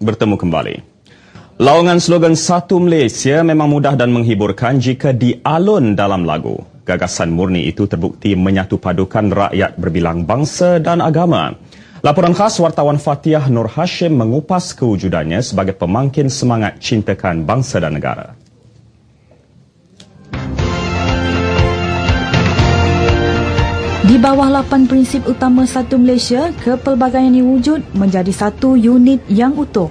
bertemu kembali. Laungan slogan Satu Malaysia memang mudah dan menghiburkan jika dialun dalam lagu. Gagasan murni itu terbukti menyatu padukan rakyat berbilang bangsa dan agama. Laporan khas wartawan Fatiah Nur Hashim mengupas kewujudannya sebagai pemangkin semangat cintakan bangsa dan negara. Bawah lapan prinsip utama Satu Malaysia, kepelbagaian ini wujud menjadi satu unit yang utuh.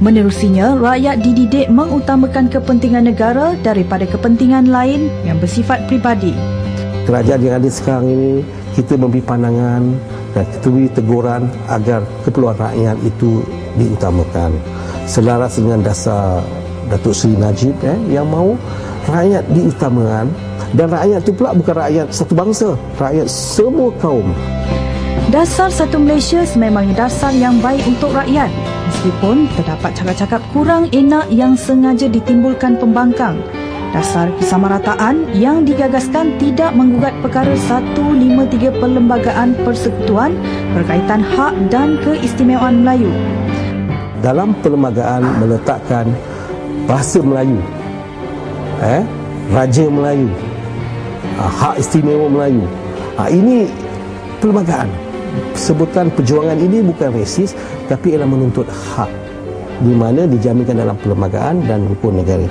Menerusinya, rakyat dididik mengutamakan kepentingan negara daripada kepentingan lain yang bersifat pribadi. Kerajaan yang ada sekarang ini, kita memberi pandangan dan kita beri teguran agar keperluan rakyat itu diutamakan. Selaras dengan dasar Datuk Seri Najib eh, yang mahu rakyat diutamakan dan rakyat itu pula bukan rakyat satu bangsa, rakyat semua kaum. Dasar satu Malaysia sememangnya dasar yang baik untuk rakyat meskipun terdapat cakap-cakap kurang enak yang sengaja ditimbulkan pembangkang. Dasar kesamarataan yang digagaskan tidak menggugat perkara 153 Perlembagaan Persekutuan berkaitan hak dan keistimewaan Melayu. Dalam perlembagaan meletakkan bahasa Melayu, eh, Raja Melayu, hak istimewa Melayu. Ah, ini perlembagaan sebutan perjuangan ini bukan resis tapi ialah menuntut hak di mana dijaminkan dalam perlembagaan dan hukum negara.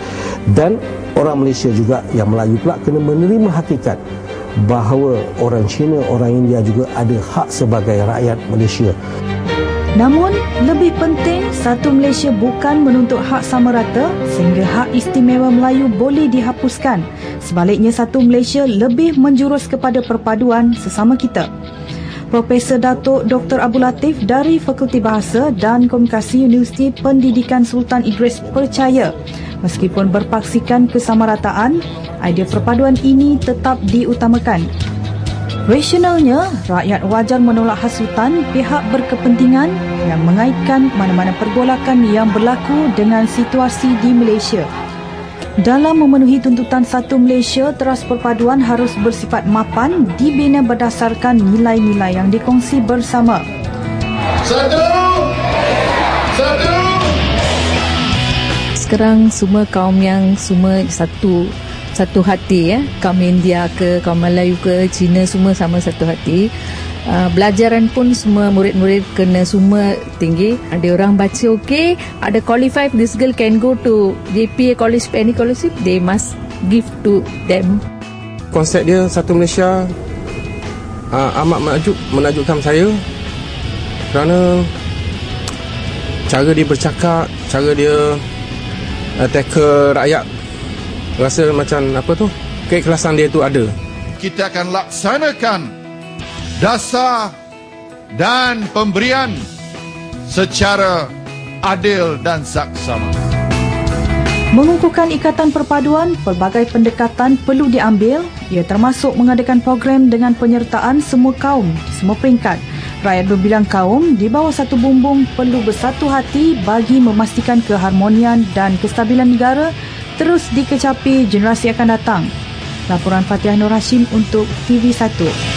Dan orang Malaysia juga yang Melayu pula kena menerima hakikat bahawa orang Cina, orang India juga ada hak sebagai rakyat Malaysia. Namun, lebih penting satu Malaysia bukan menuntut hak sama rata sehingga hak istimewa Melayu boleh dihapuskan. Sebaliknya, satu Malaysia lebih menjurus kepada perpaduan sesama kita. Profesor Datuk Dr. Abu Latif dari Fakulti Bahasa dan Komunikasi Universiti Pendidikan Sultan Idris percaya meskipun berpaksikan kesamarataan, idea perpaduan ini tetap diutamakan. Rasionalnya, rakyat wajar menolak hasutan pihak berkepentingan yang mengaitkan mana-mana pergolakan yang berlaku dengan situasi di Malaysia. Dalam memenuhi tuntutan satu Malaysia, teras perpaduan harus bersifat mapan dibina berdasarkan nilai-nilai yang dikongsi bersama. Satu! Satu! Sekarang semua kaum yang semua satu satu hati ya. Kaum India ke, kaum Melayu ke, Cina semua sama satu hati. Uh, belajaran pun semua murid-murid kena semua tinggi. Ada orang baca okey, ada qualified this girl can go to JPA college any college they must give to them. Konsep dia satu Malaysia uh, amat menajuk menajukkan saya kerana cara dia bercakap, cara dia uh, tackle rakyat rasa macam apa tu keikhlasan dia tu ada. Kita akan laksanakan dasar dan pemberian secara adil dan saksama. Mengukuhkan ikatan perpaduan, pelbagai pendekatan perlu diambil. Ia termasuk mengadakan program dengan penyertaan semua kaum di semua peringkat. Rakyat berbilang kaum di bawah satu bumbung perlu bersatu hati bagi memastikan keharmonian dan kestabilan negara terus dikecapi generasi akan datang. Laporan Fatihah Nur Hashim untuk TV1.